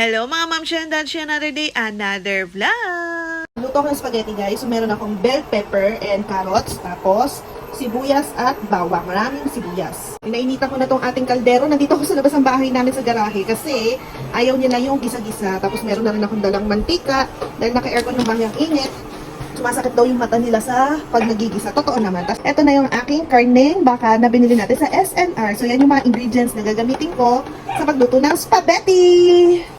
Hello mga ma'am siya and dad another day, another vlog! Luto ko ng spaghetti guys. So, meron akong bell pepper and carrots. Tapos, sibuyas at bawang. Maraming sibuyas. Inainitan ko na tong ating kaldero. Nandito ako sa labas ng bahay namin sa garahe kasi ayaw nila yung gisa-gisa. Tapos meron na rin akong dalang mantika dahil naka-aircon ng bahay ang init. Sumasakit daw yung mata nila sa pag nagigisa. Totoo naman. Tapos, eto na yung aking karneng baka na binili natin sa SNR. So, yan yung mga ingredients na gagamitin ko sa pagluto ng spaghetti.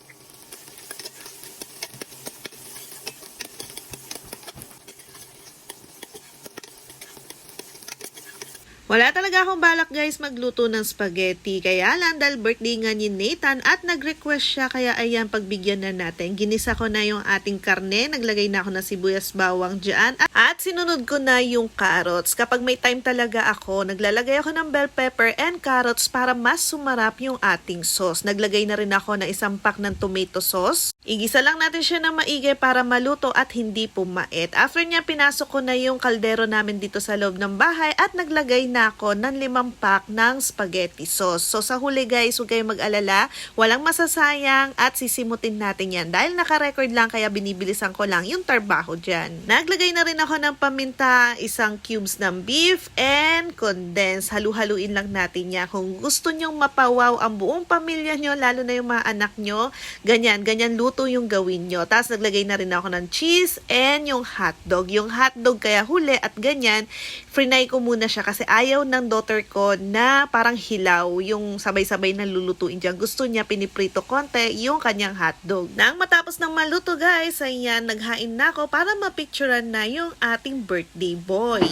Wala talaga akong balak guys magluto ng spaghetti. Kaya lang dahil birthday nga ni Nathan at nag-request siya kaya ayan pagbigyan na natin. Ginisa ko na yung ating karne. Naglagay na ako ng sibuyas bawang dyan. At sinunod ko na yung carrots. Kapag may time talaga ako, naglalagay ako ng bell pepper and carrots para mas sumarap yung ating sauce. Naglagay na rin ako ng isang pack ng tomato sauce. Igisa lang natin siya ng maigi para maluto at hindi pumait. After niya, pinasok ko na yung kaldero namin dito sa loob ng bahay at naglagay na ako ng limang pack ng spaghetti sauce. So sa huli guys, huwag kayong mag-alala. Walang masasayang at sisimutin natin yan. Dahil naka-record lang kaya binibilisan ko lang yung trabaho dyan. Naglagay na rin ako ng paminta, isang cubes ng beef and condensed. Halu-haluin lang natin yan. Kung gusto nyong mapawaw ang buong pamilya nyo, lalo na yung mga anak nyo, ganyan, ganyan luto yung gawin nyo. Tapos naglagay na rin ako ng cheese and yung hotdog. Yung hotdog kaya huli at ganyan, frinay ko muna siya kasi ayaw ng daughter ko na parang hilaw yung sabay-sabay na lulutuin dyan. Gusto niya piniprito konti yung kanyang hotdog. Nang matapos ng maluto guys, ayan, naghain na ako para mapicturean na yung ating birthday boy.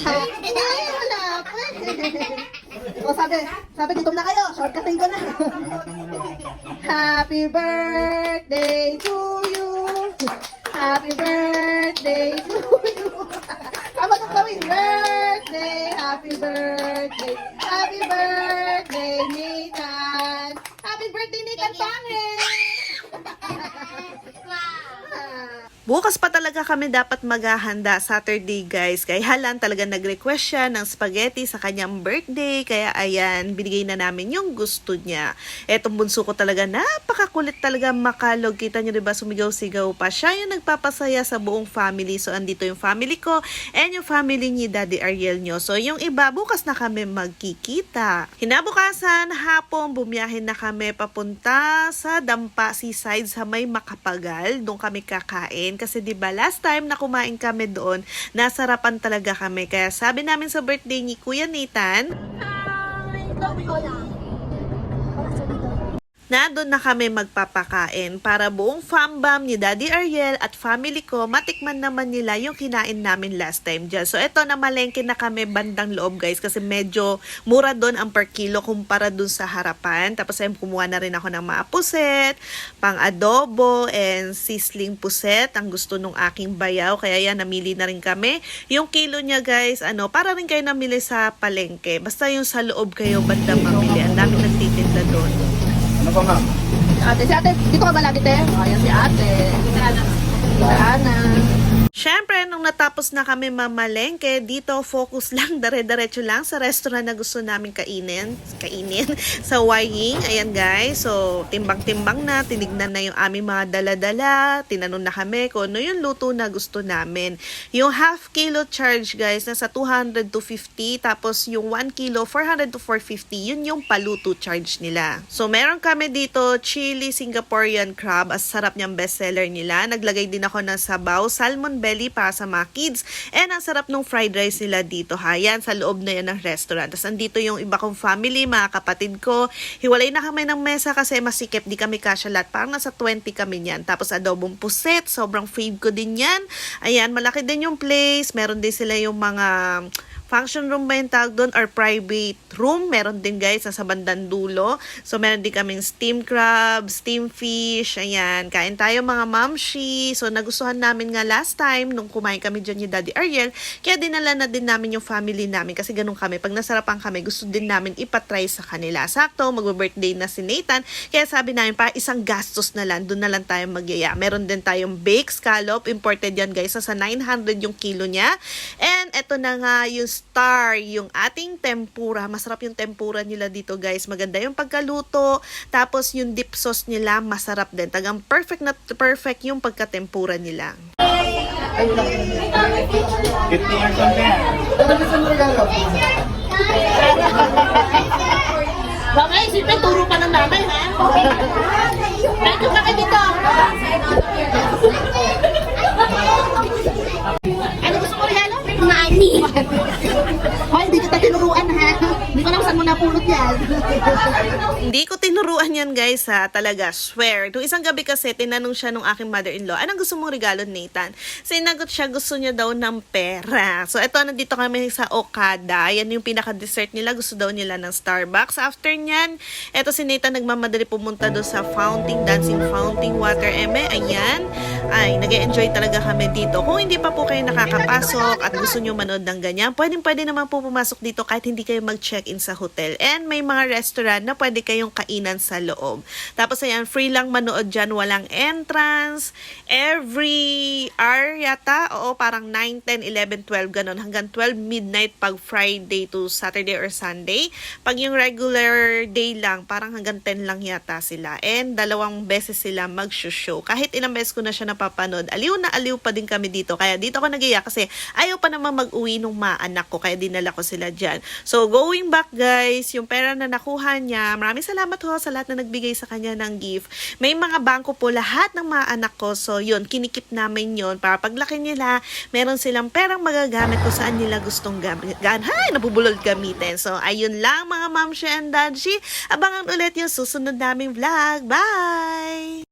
O sabi, sabi dito na kayo, shortcutin ko na. Happy birthday to you. Happy birthday to you. Tama na gawin. Happy birthday. Happy birthday, Nathan. Happy birthday, Nathan Pangit. Bukas pa talaga kami dapat maghahanda Saturday guys. Kaya halan talaga nag-request siya ng spaghetti sa kanyang birthday. Kaya ayan, binigay na namin yung gusto niya. Etong bunso ko talaga, napakakulit talaga makalog. Kita niyo diba, sumigaw-sigaw pa. Siya yung nagpapasaya sa buong family. So andito yung family ko and yung family ni Daddy Ariel nyo. So yung iba, bukas na kami magkikita. Hinabukasan, hapon, bumiyahin na kami papunta sa Dampa Seaside sa may Makapagal. Doon kami kakain. Kasi 'di ba last time na kumain kami doon, nasarapan talaga kami. Kaya sabi namin sa birthday ni Kuya Nathan, na doon na kami magpapakain para buong fambam ni Daddy Ariel at family ko matikman naman nila yung kinain namin last time dyan. So eto na malengke na kami bandang loob guys kasi medyo mura doon ang per kilo kumpara doon sa harapan. Tapos ayun, kumuha na rin ako ng mga puset, pang adobo and sisling puset. Ang gusto nung aking bayaw. Kaya yan, namili na rin kami. Yung kilo niya guys, ano, para rin kayo namili sa palengke. Basta yung sa loob kayo bandang mamili. Ang dami nagtitinda doon. Ano pa ma'am? Ate, si ate, dito ka ba lagi, te? Ayan si ate. Si Ana. Siyempre, nung natapos na kami mamalengke, dito focus lang, dare-diretso lang sa restaurant na gusto namin kainin. Kainin sa Waying. Ayan guys, so timbang-timbang na, tinignan na yung aming mga dala-dala, tinanong na kami kung ano yung luto na gusto namin. Yung half kilo charge guys, nasa 200 to 50, tapos yung 1 kilo, 400 to 450, yun yung paluto charge nila. So meron kami dito, chili Singaporean crab, as sarap niyang bestseller nila. Naglagay din ako ng sabaw, salmon belly para sa mga kids. And ang sarap nung fried rice nila dito ha. Yan, sa loob na yan ng restaurant. Tapos andito yung iba kong family, mga kapatid ko. Hiwalay na kami ng mesa kasi masikip. Di kami kasya lahat. Parang nasa 20 kami niyan. Tapos adobong puset. Sobrang fave ko din yan. Ayan, malaki din yung place. Meron din sila yung mga function room ba yung tawag doon or private room. Meron din guys sa bandang dulo. So meron din kaming steam crab, steam fish. Ayan, kain tayo mga mamshi. So nagustuhan namin nga last time nung kumain kami dyan ni Daddy Ariel. Kaya dinala na din namin yung family namin kasi ganun kami. Pag nasarapan kami, gusto din namin ipatry sa kanila. Sakto, mag-birthday na si Nathan. Kaya sabi namin pa isang gastos na lang. Doon na lang tayo magyaya. Meron din tayong baked scallop. Imported yan guys. Sa 900 yung kilo niya. And eto na nga yung star yung ating tempura. Masarap yung tempura nila dito guys. Maganda yung pagkaluto. Tapos yung dip sauce nila masarap din. Tagang perfect na perfect yung pagkatempura nila. 50 years old na yan. Mamay, isipin, turo pa ng nanay, ha? Medyo ka kayo dito. Ano gusto mo regalo? Money. Hoy, hindi kita tinuruan, ha? Hindi ko alam saan mo napulot yan. Hindi ko tinuruan yan guys ha, talaga, swear. Nung isang gabi kasi, tinanong siya nung aking mother-in-law, anong gusto mong regalo, Nathan? Sinagot siya, gusto niya daw ng pera. So, eto, nandito kami sa Okada. Yan yung pinaka-dessert nila. Gusto daw nila ng Starbucks. After nyan, eto si Nathan nagmamadali pumunta doon sa fountain, dancing fountain water. Eme, ayan. Ay, nag enjoy talaga kami dito. Kung hindi pa po kayo nakakapasok at gusto nyo manood ng ganyan, pwedeng pwede naman po pumasok dito kahit hindi kayo mag-check-in sa hotel. And may mga restaurant na pwede kayong kainan sa loob. Tapos ayan, free lang manood dyan, walang entrance. Every hour yata, oo, parang 9, 10, 11, 12, ganun. Hanggang 12 midnight pag Friday to Saturday or Sunday. Pag yung regular day lang, parang hanggang 10 lang yata sila. And dalawang beses sila mag-show. Kahit ilang beses ko na siya napapanood, aliw na aliw pa din kami dito. Kaya dito ako nagiyak kasi ayaw pa naman mag-uwi nung maanak ko. Kaya dinala ko sila dyan. So, going back guys, yung pera na nakuha niya, maraming salamat ho sa lahat na nagbigay sa kanya ng gift. May mga bangko po lahat ng mga anak ko. So, yun, kinikip namin yun para paglaki nila, meron silang perang magagamit kung saan nila gustong gamit. Hay, nabubulol gamitin. So, ayun lang mga mamshi and dadshi. Abangan ulit yung susunod naming vlog. Bye!